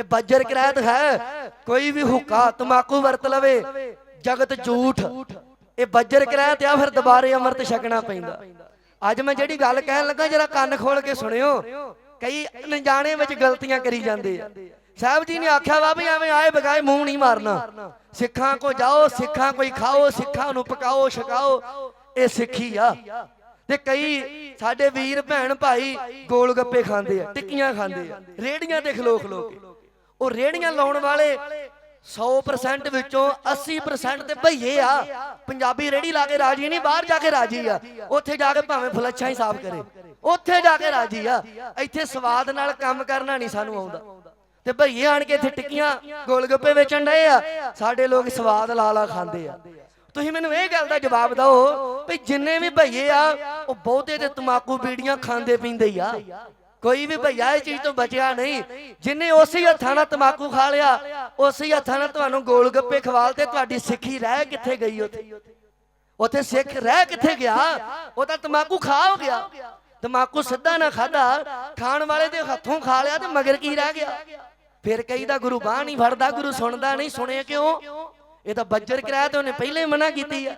ਇਹ ਬੱਜਰ ਕਿਰਾਇਤ ਹੈ। ਕੋਈ ਵੀ ਹੁੱਕਾ ਤਮਾਕੂ ਵਰਤ ਲਵੇ ਜਗਤ ਝੂਠ। ਇਹ ਬੱਜਰ ਕਿਰਾਇਤ ਆ ਫਿਰ ਦੁਬਾਰੇ ਅੰਮ੍ਰਿਤ ਛਕਣਾ ਪੈਂਦਾ। ਅੱਜ ਮੈਂ ਜਿਹੜੀ ਗੱਲ ਕਹਿਣ ਲੱਗਾ ਜਰਾ ਕੰਨ ਖੋਲ ਕੇ ਸੁਣਿਓ। ਕਈ ਅਣਜਾਣੇ ਵਿੱਚ ਗਲਤੀਆਂ ਕਰੀ ਜਾਂਦੇ ਆ। ਸਾਹਿਬ ਜੀ ਨੇ ਆਖਿਆ ਵਾ ਵੀ ਐਵੇਂ ਆਏ ਬਗਾਏ ਮੂੰਹ ਨਹੀਂ ਮਾਰਨਾ। ਸਿੱਖਾਂ ਕੋ ਜਾਓ ਸਿੱਖਾਂ ਕੋਈ ਖਾਓ ਸਿੱਖਾਂ ਨੂੰ ਪਕਾਓ ਛਕਾਓ। ਇਹ ਸਿੱਖੀ ਆ। ਤੇ ਕਈ ਸਾਡੇ ਵੀਰ ਭੈਣ ਭਾਈ ਗੋਲ ਗੱਪੇ ਖਾਂਦੇ ਆ ਟਿੱਕੀਆਂ ਖਾਂਦੇ ਆ ਰੇੜੀਆਂ ਤੇ ਖਲੋ ਖਲੋ ਕੇ। ਉਹ ਰੇੜੀਆਂ ਲਾਉਣ ਵਾਲੇ 100% ਵਿੱਚੋਂ 80% ਤੇ ਭਈਏ ਆ। ਪੰਜਾਬੀ ਰੇੜੀ ਲਾ ਕੇ ਰਾਜੀ ਨਹੀਂ, ਬਾਹਰ ਜਾ ਕੇ ਰਾਜੀ ਆ। ਉੱਥੇ ਜਾ ਕੇ ਭਾਵੇਂ ਫਲੱਛਾਂ ਹੀ ਸਾਫ਼ ਕਰੇ। ਉੱਥੇ ਜਾ ਕੇ ਰਾਜੀ ਆ। ਇੱਥੇ ਸਵਾਦ ਨਾਲ ਕੰਮ ਕਰਨਾ ਨਹੀਂ ਸਾਨੂੰ ਆਉਂਦਾ। ਤੇ ਭਈਏ ਆਣ ਕੇ ਇੱਥੇ ਟਿੱਕੀਆਂ ਗੋਲਗੱਪੇ ਵੇਚਣ ਡਏ ਆ। ਸਾਡੇ ਲੋਕ ਸਵਾਦ ਲਾ ਲਾ ਖਾਂਦੇ ਆ। ਤੁਸੀਂ ਮੈਨੂੰ ਇਹ ਗੱਲ ਦਾ ਜਵਾਬ ਦਿਓ ਵੀ ਜਿੰਨੇ ਵੀ ਭਈਏ ਆ, ਉਹ ਬਹੁਤੇ ਤੇ ਤਮਾਕੂ ਬੀੜੀਆਂ ਖਾਂਦੇ ਪੀਂਦੇ ਆ। ਕੋਈ ਵੀ ਭਈਆ ਇਹ ਚੀਜ਼ ਤੋਂ ਬਚਿਆ ਨਹੀਂ। ਜਿਨੇ ਉਸੇ ਹੱਥਾਂ ਨਾਲ ਤਮਾਕੂ ਖਾ ਲਿਆ, ਉਸੇ ਹੱਥਾਂ ਨਾਲ ਤੁਹਾਨੂੰ ਗੋਲ ਗੱਪੇ ਖਵਾਲ ਤੇ ਤੁਹਾਡੀ ਸਿੱਖੀ ਰਹਿ ਕਿੱਥੇ ਗਈ ਉੱਥੇ? ਉੱਥੇ ਸਿੱਖ ਰਹਿ ਕਿੱਥੇ ਗਿਆ? ਉਹ ਤਾਂ ਤਮਾਕੂ ਖਾ ਹੋ ਗਿਆ। ਤਮਾਕੂ ਸਿੱਧਾ ਨਾ ਖਾਦਾ ਖਾਣ ਵਾਲੇ ਦੇ ਹੱਥੋਂ ਖਾ ਲਿਆ ਤੇ ਮਗਰ ਕੀ ਰਹਿ ਗਿਆ? ਫਿਰ ਕਈ ਦਾ ਗੁਰੂ ਬਾਹ ਨਹੀਂ ਫੜਦਾ, ਗੁਰੂ ਸੁਣਦਾ ਨਹੀਂ, ਸੁਣੇ ਕਿਉਂ? ਇਹ ਤਾਂ ਬੱਜਰ ਕਿਰਾਇਆ ਤੇ ਉਹਨੇ ਪਹਿਲੇ ਮਨਾ ਕੀਤੀ ਆ।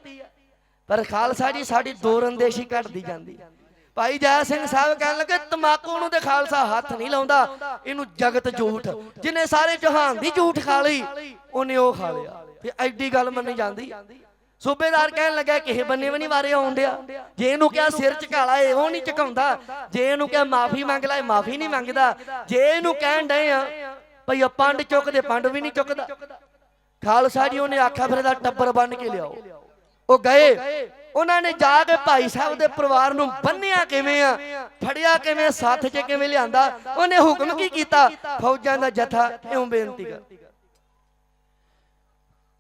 ਪਰ ਖਾਲਸਾ ਜੀ ਸਾਡੀ ਦੋ ਦੋਰੰਦੇਸ਼ੀ ਘਟਦੀ ਜਾਂਦੀ ਭਾਈ ਜੈ ਸਿੰਘ ਸਾਹਿਬ ਕਹਿਣ ਲੱਗੇ, ਤਮਾਕੂ ਨੂੰ ਤੇ ਖਾਲਸਾ ਹੱਥ ਨਹੀਂ ਲਾਉਂਦਾ। ਇਹਨੂੰ ਜਗਤ ਝੂਠ। ਜਿਨੇ ਸਾਰੇ ਜਹਾਨ ਦੀ ਝੂਠ ਖਾ ਲਈ, ਉਹਨੇ ਉਹ ਖਾ ਲਿਆ। ਤੇ ਐਡੀ ਗੱਲ ਮੰਨੀ ਜਾਂਦੀ। ਸੂਬੇਦਾਰ ਕਹਿਣ ਲੱਗਾ, ਕਿਸੇ ਬੰਨੇ ਵੀ ਨਹੀਂ ਵਾਰੇ ਆਉਣ ਡਿਆ। ਜੇ ਇਹਨੂੰ ਕਿਹਾ ਸਿਰ ਝਕਾਲਾ ਏ ਉਹ ਨਹੀਂ ਝਕਾਉਂਦਾ। ਜੇ ਇਹਨੂੰ ਕਿਹਾ ਮਾਫੀ ਮੰਗ ਲੈ, ਮਾਫੀ ਨਹੀਂ ਮੰਗਦਾ। ਜੇ ਇਹਨੂੰ ਕਹਿਣ ਡਏ ਆ, ਭਈ ਪੰਡ ਚੁੱਕਦੇ, ਪੰਡ ਵੀ ਨਹੀਂ ਚੁੱਕਦਾ। ਖਾਲਸਾ ਜੀ ਉਹਨੇ ਆਖਿਆ, ਫਿਰ ਇਹਦਾ ਟੱਬਰ ਬੰਨ ਕੇ ਲਿਆਓ। ਉਹ ਗਏ। ਉਹਨਾਂ ਨੇ ਜਾ ਕੇ ਭਾਈ ਸਾਹਿਬ ਦੇ ਪਰਿਵਾਰ ਨੂੰ ਬੰਨਿਆ ਕਿਵੇਂ ਆ? ਫੜਿਆ ਕਿਵੇਂ? ਸਾਥ 'ਚ ਕਿਵੇਂ ਲਿਆਂਦਾ? ਉਹਨੇ ਹੁਕਮ ਕੀ ਕੀਤਾ? ਫੌਜਾਂ ਦਾ ਜਥਾ ਇਉਂ ਬੇਨਤੀ ਕਰ।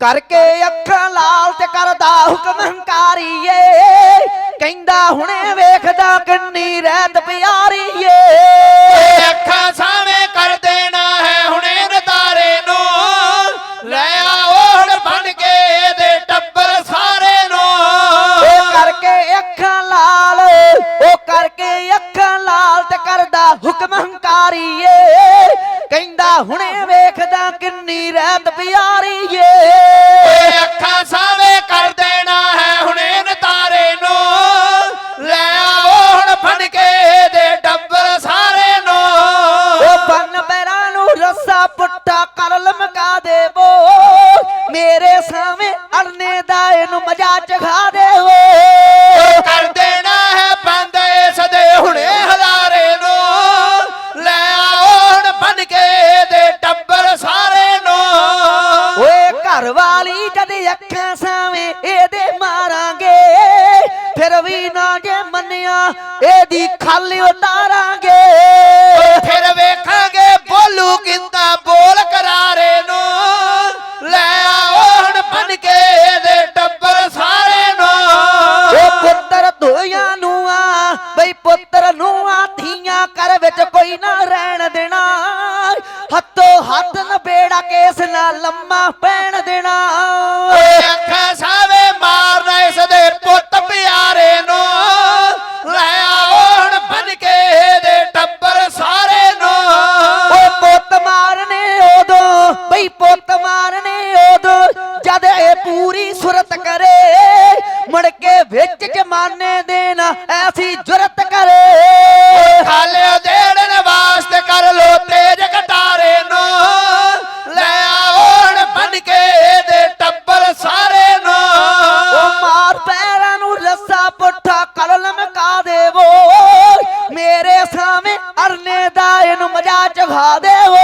ਕਰਕੇ ਅੱਖਾਂ ਲਾਲ ਤੇ ਕਰਦਾ ਹੁਕਮ ਹੰਕਾਰੀ ਏ ਕਹਿੰਦਾ ਹੁਣੇ ਵੇਖਦਾ ਕਿੰਨੀ ਰਹਿਤ ਪਿਆਰੀ ਏ ਅੱਖਾਂ ਹੰਕਾਰੀ ਏ ਕਹਿੰਦਾ ਹੁਣੇ ਵੇਖਦਾ ਕਿੰਨੀ ਰਹਿਤ ਪਿਆਰੀ ਏ ਓਏ ਅੱਖਾਂ ਸਾਵੇਂ ਕਰ ਦੇਣਾ ਹੈ ਹੁਣੇ ਨਤਾਰੇ ਨੂੰ। ਲੈ ਆਉਣ ਬਣ ਕੇ ਇਹਦੇ ਟੱਬਰ ਸਾਰੇ ਨੂੰ। ਉਹ ਬੰਨ ਪੈਰਾਂ ਨੂੰ ਰੱਸਾ ਪੁੱਟਾ ਕਰ ਲਮਕਾ ਦੇਵੋ। ਮੇਰੇ ਸਾਵੇਂ ਅਰਨੇ ਦਾ ਇਹਨੂੰ ਮਜਾ ਚਖਾ ਦੇਵੋ। ਵੀ ਨਾ ਜੇ ਮੰਨਿਆ ਇਹਦੀ ਖੱਲ ਉਤਾਰਾਂਗੇ। ਫਿਰ ਵੇਖਾਂਗੇ ਬੋਲੂ ਕਿੰਦਾ ਬੋਲ ਕਰਾਰੇ ਨੂੰ। ਲੈ ਆਉਣ ਬਣ ਕੇ ਇਹਦੇ ਟੱਬਰ ਸਾਰੇ ਨੂੰ। ਓ ਪੁੱਤਰ ਧੋਇਆਂ ਨੂੰ ਆ ਬਈ ਪੁੱਤਰ ਨੂੰ ਆ ਧੀਆਂ ਕਰ ਵਿੱਚ ਕੋਈ ਨਾ ਰਹਿਣ ਦੇਣਾ। ਹੱਥੋ ਹੱਥ ਨਬੇੜਾ ਕੇਸ ਨਾ ਲੰਮਾ ਪੈਣ ਦੇਣਾ। ਜਦ ਇਹ ਪੂਰੀ ਸੁਰਤ ਕਰੇ ਮੁੜ ਕੇ ਵਿੱਚ ਜਮਾਨੇ ਦੇਣਾ ਐਸੀ ਜੁਰਤ ਕਰੇ। ਖਾਲਿਓ ਦੇੜਨ ਵਾਸਤੇ ਕਰ ਲੋ ਤੇਜ ਕਟਾਰੇ ਨੂੰ। ਲੈ ਆਉਣ ਬਣ ਕੇ ਇਹਦੇ ਟੱਬਰ ਸਾਰੇ ਨੂੰ। ਉਹ ਮਾਰ ਪੈਰਾਂ ਨੂੰ ਰੱਸਾ ਪੁੱਠਾ ਕਰ ਲਮਕਾ ਦੇਵੋ। ਮੇਰੇ ਸਾਹਮਣੇ ਅਰਨੇ ਦਾ ਇਹਨੂੰ ਮਜਾ ਚਖਾ ਦੇਵੋ।